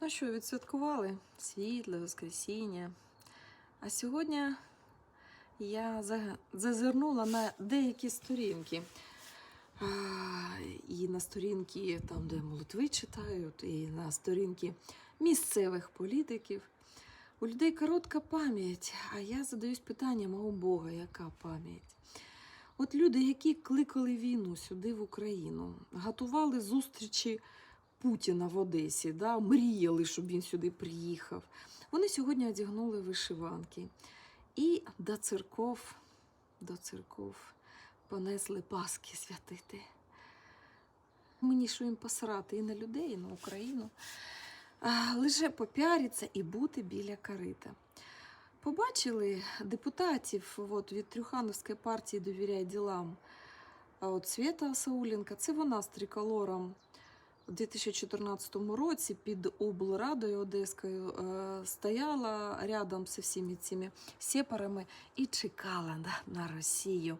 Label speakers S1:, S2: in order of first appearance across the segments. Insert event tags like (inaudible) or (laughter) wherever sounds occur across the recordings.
S1: Ну що, відсвяткували світле, Воскресіння. А сьогодні я зазирнула на деякі сторінки. І на сторінки, там, де молитви читають, і на сторінки місцевих політиків. У людей коротка пам'ять, а я задаюсь питанням, а у Бога яка пам'ять? От люди, які кликали війну сюди, в Україну, готували зустрічі Путіна в Одесі, да, мріяли, щоб він сюди приїхав. Вони сьогодні одягнули вишиванки. І до церков, до церков понесли Паски святити. Мені що їм посрати і на людей, і на Україну. А, лише попіариться і бути біля карита. Побачили депутатів от, від Трюхановської партії «Довіряй ділам. А от Свята Сауленка, це вона з триколором у 2014 році під облрадою Одеською е, стояла рядом зі всіми цими сепарами і чекала на, Росію.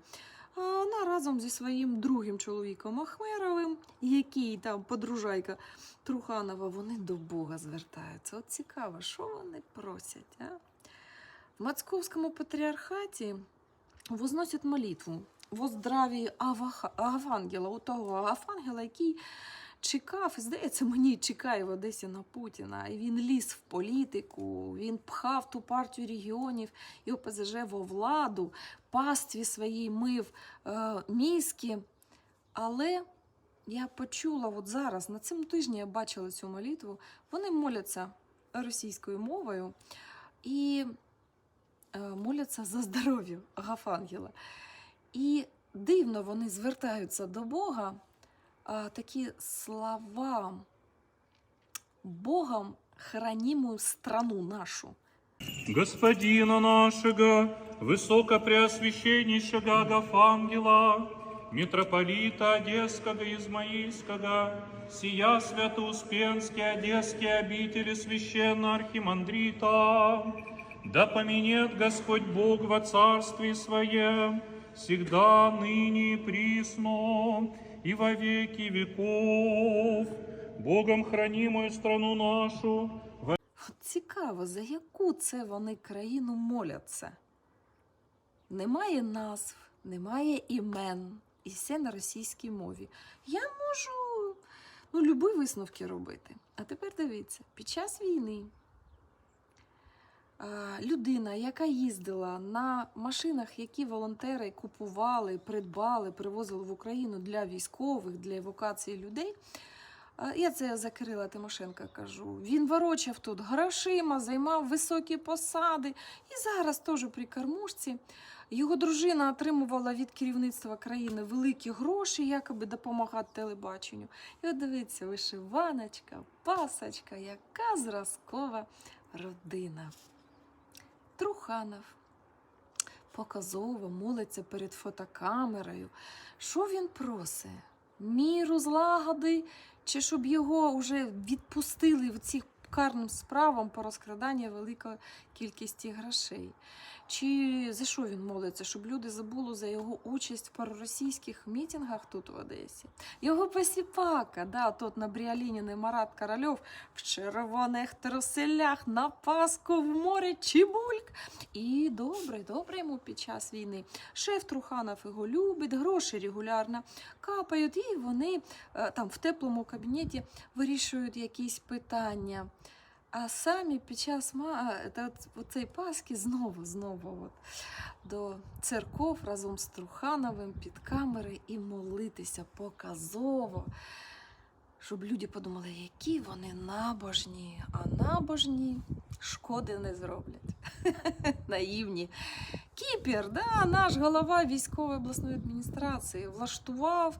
S1: А вона разом зі своїм другим чоловіком Ахмеровим, який там подружайка Труханова, вони до Бога звертаються. От цікаво, що вони просять. А? В Московському патріархаті возносять молитву во здраві Авангела, у того Авангела, який чекав, здається, мені чекає в Одесі на Путіна. І він ліз в політику, він пхав ту партію регіонів і ОПЗЖ во владу, пастві своїй мив е, мізки. Але я почула от зараз, на цьому тижні я бачила цю молитву, вони моляться російською мовою і е, моляться за здоров'я Агафангела. І дивно вони звертаються до Бога такі слова Богом хранимую страну нашу.
S2: Господина нашего, Высокопреосвященнейшего Агафангела, митрополита Одесского и Измаильского, сия святоуспенские Одесские обители священного архимандрита, да поменет Господь Бог во царстве Своем, всегда, ныне присно, и во веки веков, Богом хранимую страну нашу,
S1: Цікаво, за яку це вони країну моляться. Немає назв, немає імен, і все на російській мові. Я можу ну, любі висновки робити. А тепер дивіться, під час війни людина, яка їздила на машинах, які волонтери купували, придбали, привозили в Україну для військових, для евакуації людей. Я це за Кирила Тимошенка кажу. Він ворочав тут грошима, займав високі посади. І зараз теж при кормушці. Його дружина отримувала від керівництва країни великі гроші, якоби допомагати телебаченню. І от дивіться, вишиваночка, пасочка, яка зразкова родина. Труханов показово молиться перед фотокамерою. Що він просить? Міру, злагоди, чи щоб його вже відпустили в цих карним справам по розкраданню великої кількості грошей? Чи за що він молиться? Щоб люди забули за його участь в проросійських мітингах тут в Одесі? Його посіпака, да, тот на Бріалініни Марат Корольов в червоних труселях на Пасху в море Чебульк. І добре, добре йому під час війни. Шеф Труханов його любить, гроші регулярно капають, і вони е, там в теплому кабінеті вирішують якісь питання. А самі під час оцей Пасхи знову, знову от, до церков разом з Трухановим під камери і молитися показово, щоб люди подумали, які вони набожні, а набожні шкоди не зроблять. (laughs) Наївні. Кіпер, да, наш голова військової обласної адміністрації, влаштував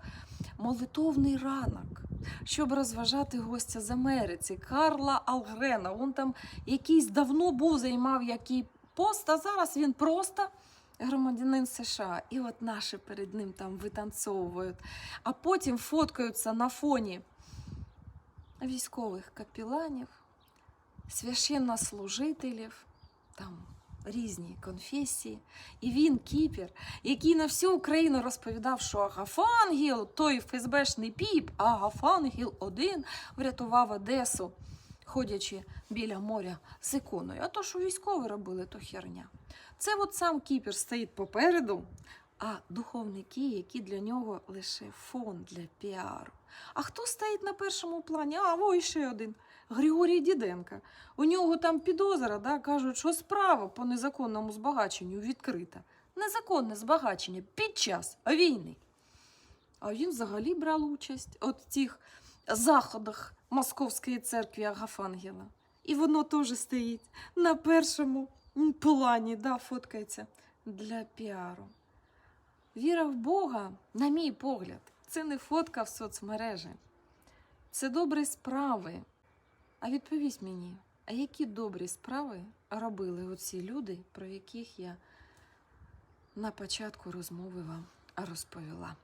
S1: молитовний ранок, щоб розважати гостя з Америці Карла Алгрена. Він там якийсь давно був, займав який пост, а зараз він просто громадянин США. І от наші перед ним там витанцовують, а потім фоткаються на фоні військових капіланів, священнослужителів, там різні конфесії. І він, кіпер, який на всю Україну розповідав, що Агафангіл, той ФСБшний піп, Агафангіл один врятував Одесу. ходячи біля моря з іконою. А то, що військові робили, то херня. Це от сам кіпер стоїть попереду, а духовники, які для нього лише фон для піару. А хто стоїть на першому плані? А, ой, ще один. Григорій Діденка. У нього там підозра, да, кажуть, що справа по незаконному збагаченню відкрита. Незаконне збагачення під час війни. А він взагалі брав участь от в цих заходах Московської церкви Агафангела. І воно теж стоїть на першому плані, да, фоткається для піару. Віра в Бога, на мій погляд, це не фотка в соцмережі. Це добрі справи. А відповість мені, а які добрі справи робили оці люди, про яких я на початку розмови вам розповіла?